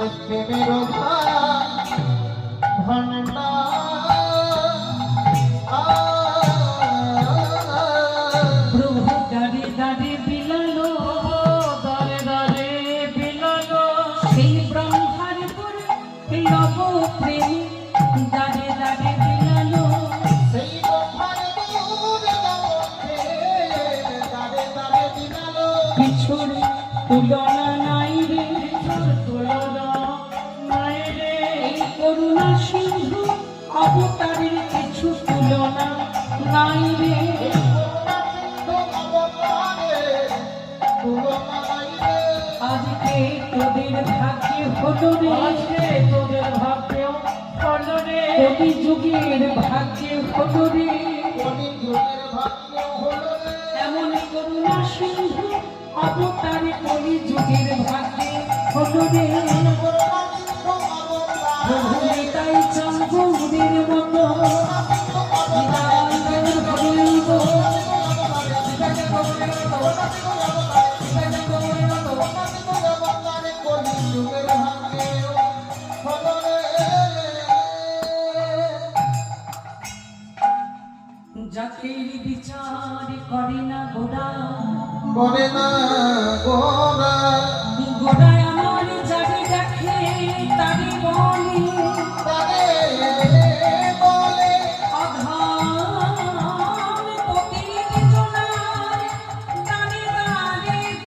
আমার প্রেমের ভণ্ডার। প্রভু আজকে তোদের ভাগ্যে হলো রে আজকে তোদের ভাগ্যে হলো রে কবি যুগের ভাগ্যে হলো রে কলি যুগের ভাগ্য হলো রে এমন করুণা সিন্ধু অবতারে। কলি যুগের ভাগ্যে হলো রে তাই মতো। জাতির বিচার করে না গোড়া করে না গো।